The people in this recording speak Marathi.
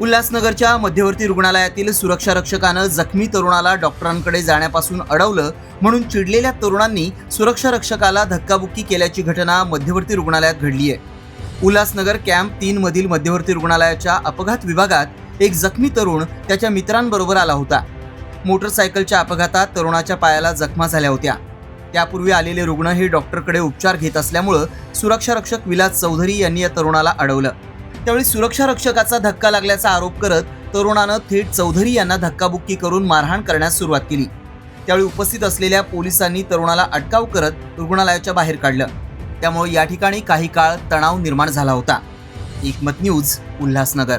उल्हासनगरच्या मध्यवर्ती रुग्णालयातील सुरक्षा रक्षकानं जखमी तरुणाला डॉक्टरांकडे जाण्यापासून अडवलं म्हणून चिडलेल्या तरुणांनी सुरक्षा रक्षकाला धक्काबुक्की केल्याची घटना मध्यवर्ती रुग्णालयात घडली आहे उल्हासनगर कॅम्प तीन मधील मध्यवर्ती रुग्णालयाच्या अपघात विभागात एक जखमी तरुण त्याच्या मित्रांबरोबर आला होता. मोटरसायकलच्या अपघातात तरुणाच्या पायाला जखमा झाल्या होत्या. त्यापूर्वी आलेले रुग्ण हे डॉक्टरकडे उपचार घेत असल्यामुळं सुरक्षा रक्षक विलास चौधरी यांनी या तरुणाला अडवलं. त्यावेळी सुरक्षा रक्षकाचा धक्का लागल्याचा आरोप करत तरुणानं थेट चौधरी यांना धक्काबुक्की करून मारहाण करण्यास सुरुवात केली. त्यावेळी उपस्थित असलेल्या पोलिसांनी तरुणाला अटकाव करत रुग्णालयाच्या बाहेर काढलं. त्यामुळे या ठिकाणी काही काळ तणाव निर्माण झाला होता. एकमत न्यूज उल्हासनगर.